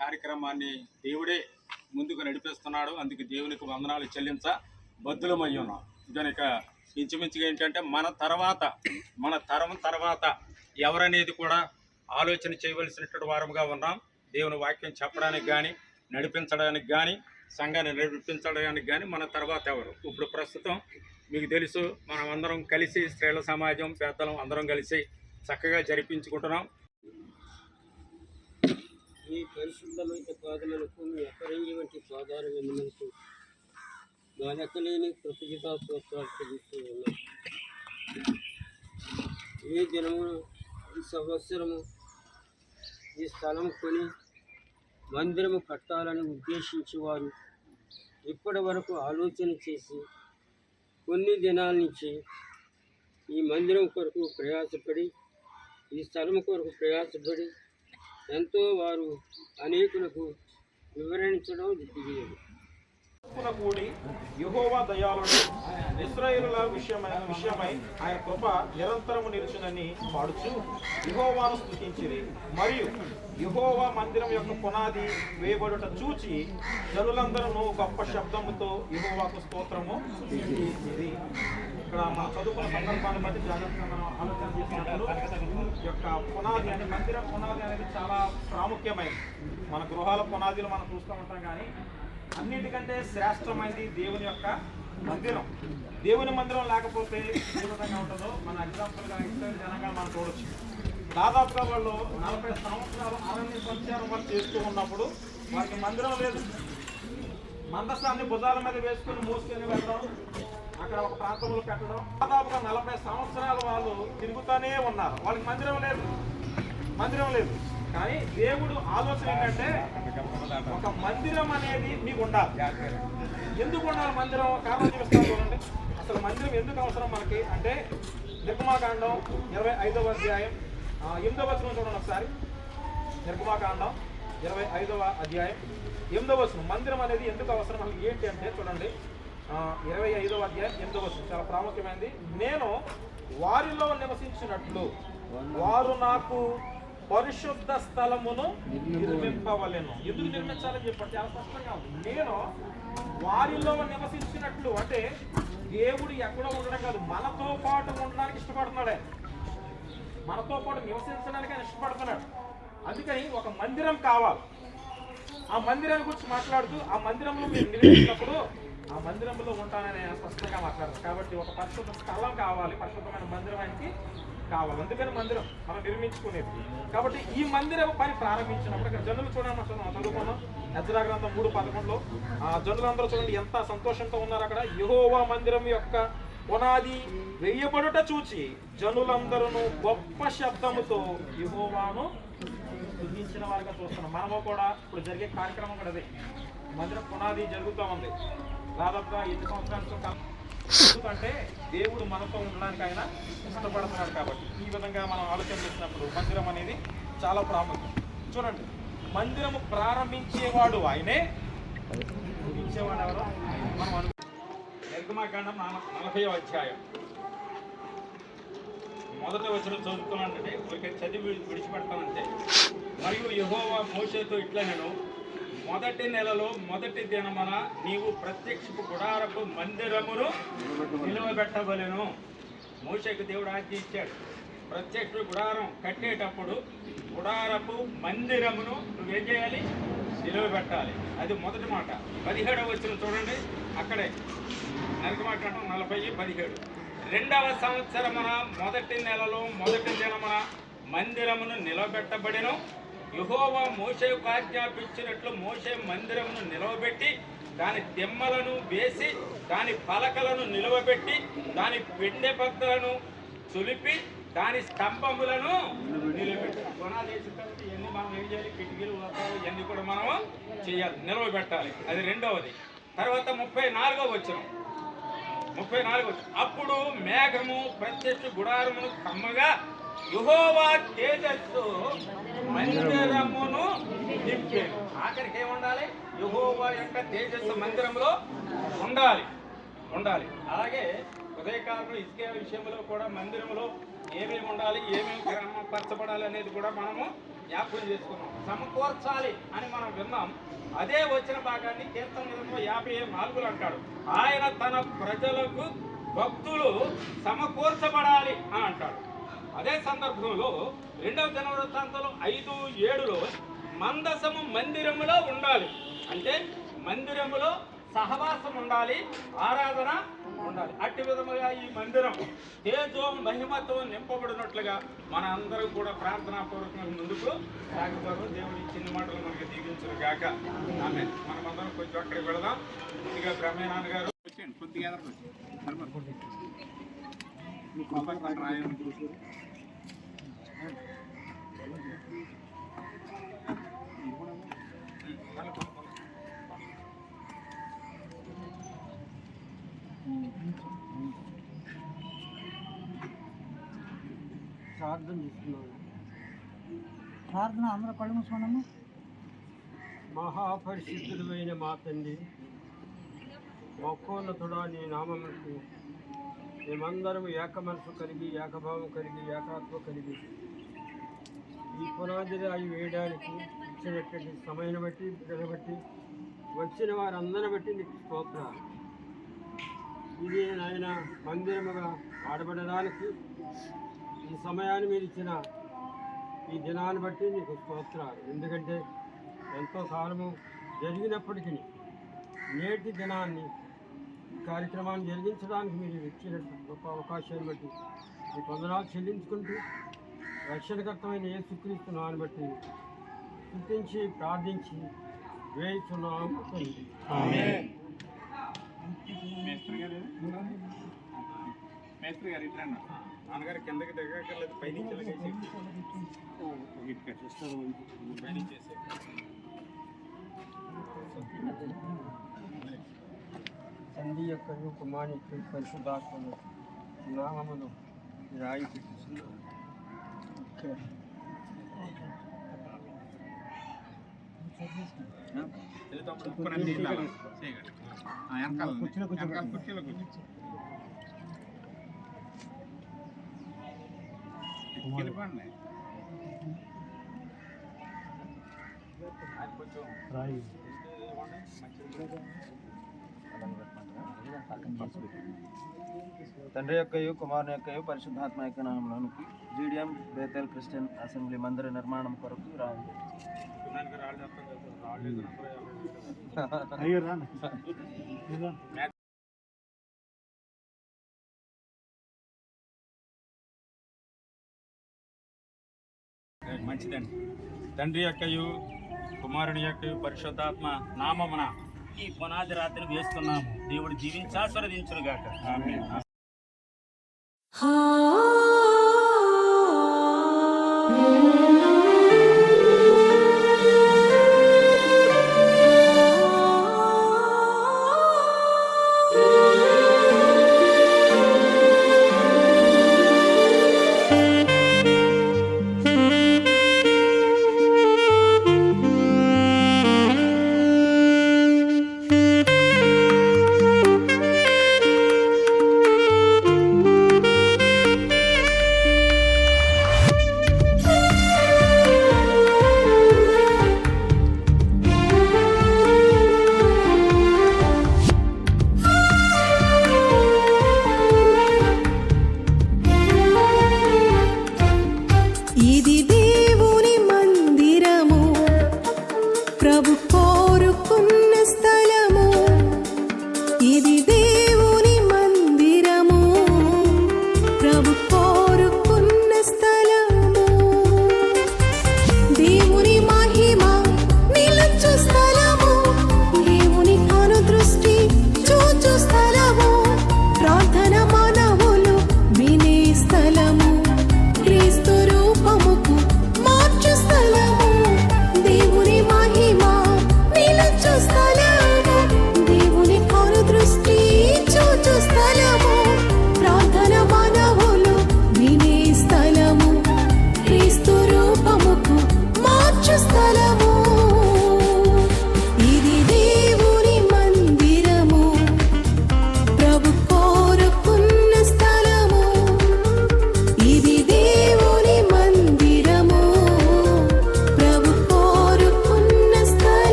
కార్యక్రమాన్ని దేవుడే ముందుకు నడిపిస్తున్నాడు. అందుకు దేవునికి వందనాలు చెల్లించ బద్దులమై ఉన్నాం. కనుక ఇంచుమించుగా ఏంటంటే మన తర్వాత మన తరం తర్వాత ఎవరనేది కూడా ఆలోచన చేయవలసినటువంటి వారముగా ఉన్నాం. దేవుని వాక్యం చెప్పడానికి కానీ నడిపించడానికి కానీ సంఘాన్ని నడిపించడానికి కానీ మన తర్వాత ఎవరు? ఇప్పుడు ప్రస్తుతం మీకు తెలుసు మనం అందరం కలిసి స్త్రీల సమాజం పెద్దలం అందరం కలిసి చక్కగా జరిపించుకుంటున్నాం. మీ పరిశుద్ధమైన పాదములకు మీ అపరంగి వంటి పాదాలు వెన్నులకు నా లెక్కలేని కృతజ్ఞతా స్తోత్రాలు చెల్లిస్తూ ఉన్నాం. ఈ దినము ఈ సంవత్సరము ఈ స్థలం కొని మందిరము కట్టాలని ఉద్దేశించేవారు ఇప్పటి వరకు ఆలోచన చేసి కొన్ని దినాల నుంచి ఈ మందిరం కొరకు ప్రయాసపడి ఈ స్థలం కొరకు ప్రయాసపడి ఎంతో వారు అనేకులకు వివరించడం దిగిలేదు కూడి యహోవా దయాళుడు. ఇస్రాయేలుల విషయమై విషయమై ఆయన కృప నిరంతరము నిలుచునని పాడుచు యహోవాను స్థుతించిరి మరియు యహోవా మందిరం యొక్క పునాది వేయబడుట చూచి జనులందరూ గొప్ప శబ్దముతో యహోవాకు స్తోత్రము చేసిరి ఇక్కడ మన చదువుకున్న సందర్భాన్ని బట్టి జాగ్రత్తగా మనం ఆలోచన చేసినప్పుడు ఈ యొక్క పునాది అంటే మందిరం పునాది అనేది చాలా ప్రాముఖ్యమైనది. మన గృహాల పునాదిలు మనం చూస్తూ ఉంటాం కానీ అన్నిటికంటే శ్రేష్టమైనది దేవుని యొక్క మందిరం. దేవుని మందిరం లేకపోతే ఏ విధంగా ఉంటుందో మన ఎగ్జాంపుల్గా ఇస్రాయల్ జనంగా మనం చూడొచ్చు. దాదాపుగా వాళ్ళు నలభై సంవత్సరాలు అరణ్య సంచారం వాళ్ళు చేస్తూ ఉన్నప్పుడు వారికి మందిరం లేదు. మందస్థాన్ని భుజాల మీద వేసుకుని మోసుకొని వెళ్ళడం అక్కడ ఒక ప్రాంతంలో పెట్టడం. దాదాపుగా నలభై సంవత్సరాలు వాళ్ళు తిరుగుతూనే ఉన్నారు. వాళ్ళకి మందిరం లేదు. మందిరం లేదు. కానీ దేవుడు ఆలోచన ఏంటంటే ఒక మందిరం అనేది మీకు ఉండాలి. ఎందుకు ఉండాలి మందిరం? కారణం చూపిస్తాను చూడండి. అసలు మందిరం ఎందుకు అవసరం మనకి? అంటే నిర్గమాకాండం ఇరవై ఐదవ అధ్యాయం. ఎనిమిదవ వచనం చూడండి ఒకసారి. నిర్గమాకాండం ఇరవై ఐదవ అధ్యాయం. ఎనిమిదవ వచనం. మందిరం అనేది ఎందుకు అవసరం? మనకి ఏంటి అంటే చూడండి. ఇరవై ఐదవ అధ్యాయం ఎనిమిదవ వచనం. చాలా ప్రాముఖ్యమైనది. నేను వారిలో నివసించినట్లు. వారు నాకు పరిశుద్ధ స్థలమును నిర్మింపవలెను. ఎందుకు నిర్మించాలని చెప్పండి? చాలా స్పష్టంగా ఉంది. నేను వారిలో నివసించినట్లు అంటే దేవుడు ఎక్కడో ఉండడం కాదు మనతో పాటు ఉండడానికి ఇష్టపడుతున్నాడు. ఆయన మనతో పాటు నివసించడానికి ఆయన ఇష్టపడుతున్నాడు. అందుకని ఒక మందిరం కావాలి. ఆ మందిరాన్ని గురించి మాట్లాడుతూ ఆ మందిరంలో మీరు నిర్మించినప్పుడు ఆ మందిరంలో ఉంటానని ఆయన స్పష్టంగా మాట్లాడతారు కాబట్టి ఒక పరిశుద్ధ స్థలం కావాలి. పరిశుద్ధమైన మందిరం ఆయనకి కావాలి. అందుకని మందిరం మనం నిర్మించుకునేది. కాబట్టి ఈ మందిరం పని ప్రారంభించినప్పుడు ఇక్కడ జనులు చూడండి మనం చదువు- చదువుకున్నాం ఎజ్రా గ్రంథం మూడు పదకొండులో ఆ జనులందరూ చూడండి ఎంత సంతోషంతో ఉన్నారు అక్కడ. యహోవా మందిరం యొక్క పునాది వెయ్యబడుట చూచి జనులందరూ గొప్ప శబ్దముతో యహోవాను స్థుతించిన వారిగా చూస్తున్నాం. మనము కూడా ఇప్పుడు జరిగే కార్యక్రమం కూడా అదే. మందిరం పునాది జరుగుతూ ఉంది. దాదాపుగా ఎన్ని సంవత్సరాలతో ఎందుకంటే దేవుడు మనతో ఉండడానికి ఆయన ఇష్టపడుతున్నాడు కాబట్టి ఈ విధంగా మనం ఆలోచన చేసినప్పుడు మందిరం అనేది చాలా ప్రాముఖ్యం. చూడండి మందిరము ప్రారంభించేవాడు ఆయనే ముగించేవాడు ఎవరు? మనం నిర్గమాకాండం నలభై అధ్యాయం. మొదట వచ్చిన చదువుతున్నానంటే ఊరికే చదివి విడిచిపెడతానంటే మరియు యహోవా మోసేతో ఇట్లా నేను మొదటి నెలలో మొదటి దినమున నీవు ప్రత్యక్షపు గుడారపు మందిరమును నిలువబెట్టవలెను. మోషకు దేవుడు ఆజ్ఞ ఇచ్చాడు. ప్రత్యక్ష గుడారం కట్టేటప్పుడు గుడారపు మందిరమును నువ్వేం చేయాలి? నిలువబెట్టాలి. అది మొదటి మాట. పదిహేడవ వచ్చిన చూడండి. అక్కడే. నరకమాటం నలభై పదిహేడు. రెండవ సంవత్సరమున మొదటి నెలలో మొదటి దినమున మందిరమును నిలబెట్టబడిను యహోవా మోషేకు ఆజ్ఞాపించినట్లు మోషే మందిరమును నిలవబెట్టి దాని దిమ్మలను వేసి దాని పలకలను నిలవబెట్టి దాని పెండె బద్దలను చులిపి దాని స్తంభములను నిలబెట్టి. కొనాలు వేసిన తర్వాత ఇవన్నీ మనం ఏం చేయాలి? కిటికీలు ఉలతాలు ఇవన్నీ కూడా మనం చేయాలి నిలవబెట్టాలి. అది రెండవది. తర్వాత ముప్పై నాలుగవ వచ్చిన ముప్పై నాలుగు అప్పుడు మేఘము ప్రత్యక్ష గుడారమును కమ్మగా యుహోవా తేజస్సు మందిరమును నింపాను ఆఖరికి ఏముండాలి? యుహోవా యొక్క తేజస్సు మందిరంలో ఉండాలి. ఉండాలి. అలాగే ఉదయకాలంలో ఇసుకే విషయంలో కూడా మందిరంలో ఏమేమి ఉండాలి? ఏమేమి క్రమపరచబడాలి అనేది కూడా మనము జ్ఞాపకం చేసుకున్నాం. సమకూర్చాలి అని మనం విన్నాం. అదే వచ్చిన భాగాన్ని కీర్తన గ్రంథంలో యాభై నాలుగులు అంటాడు. ఆయన తన ప్రజలకు భక్తులు సమకూర్చబడాలి అని అంటాడు. అదే సందర్భంలో రెండవ దినవృత్తాంతంలో ఐదు ఏడులో మందసము మందిరములో ఉండాలి. అంటే మందిరములో సహవాసం ఉండాలి ఆరాధన ఉండాలి. అట్టి విధముగా ఈ మందిరం తేజో మహిమతో నింపబడినట్లుగా మన అందరం కూడా ప్రార్థనాపూర్వకంగా ముందుకు సాగుతారు దేవుడి చిన్న మాటలు మనకి దీవించరు గాక. ఆమె మనమందరం కొంచెం అక్కడికి వెళదాం. కొద్దిగా బ్రహ్మనాన్న గారు కొద్దిగా ప్రార్థన చేస్తున్నాను. ప్రార్థన అందరూ కళ్ళు మూసుకోండమ్మా. మహాపరిశుద్ధుడైన మా తండ్రి మహోన్నతుడా నీ నామములకు మేమందరం ఏక మనసు కలిగి ఏకభావం కలిగి ఏకాత్మ కలిగి ఈ పునాది రాయి వేయడానికి ఇచ్చినటువంటి సమయాన్ని బట్టి బిడ్డను బట్టి వచ్చిన వారందరిని బట్టి నీకు స్తోత్ర ఇది నాయన మందిరముగా ఆడబడడానికి ఈ సమయాన్ని మీరు ఇచ్చిన ఈ దినాన్ని బట్టి నీకు స్తోత్ర ఎందుకంటే ఎంతో కాలము జరిగినప్పటికీ నేటి దినాన్ని కార్యక్రమాన్ని జరిగించడానికి మీరు ఇచ్చిన గొప్ప అవకాశాన్ని బట్టి ఈ వందనాలు చెల్లించుకుంటూ రక్షణకర్తమైన ఏ సుక్రీస్తున్నాన్ని బట్టి స్థుతించి ప్రార్థించి వేయిస్తున్నాము. మేస్త్రి గారు మేస్త్రి గారు ఇట్లా. నాన్నగారు కిందకి దిగక్కర్లేదు పైనుంచి ఇలాగేసి వెళ్ళి తమ్ముడు, ఉప్పు నన్ను నీళ్ళు అలా. చేయగలరు. ఆ, వెనకాల ఉంది. వెనకాల కుర్చీలో కూర్చో. వెళ్ళిపోండి. ఆయన కొంచెం రాయి ఇది ఇవ్వండి. మంచిది. తండ్రి యొక్కయు కుమారుని యొక్కయు పరిశుద్ధాత్మ యొక్క నామములోనికి జీడియం బేతెల్ క్రిస్టియన్ అసెంబ్లీ మందిర నిర్మాణం కొరకు రాను. మంచిదండి. తండ్రి యొక్కయు కుమారుని యొక్కయు పరిశుద్ధాత్మ నామమున ఈ పునాది రాత్రి వేస్తున్నాము. దేవుడు జీవించి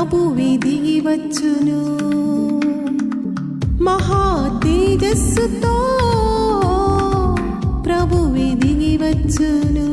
ప్రభువి దిగి వచ్చును మహా తేజస్సుతో ప్రభువి దిగి వచ్చును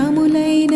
సములైన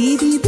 TV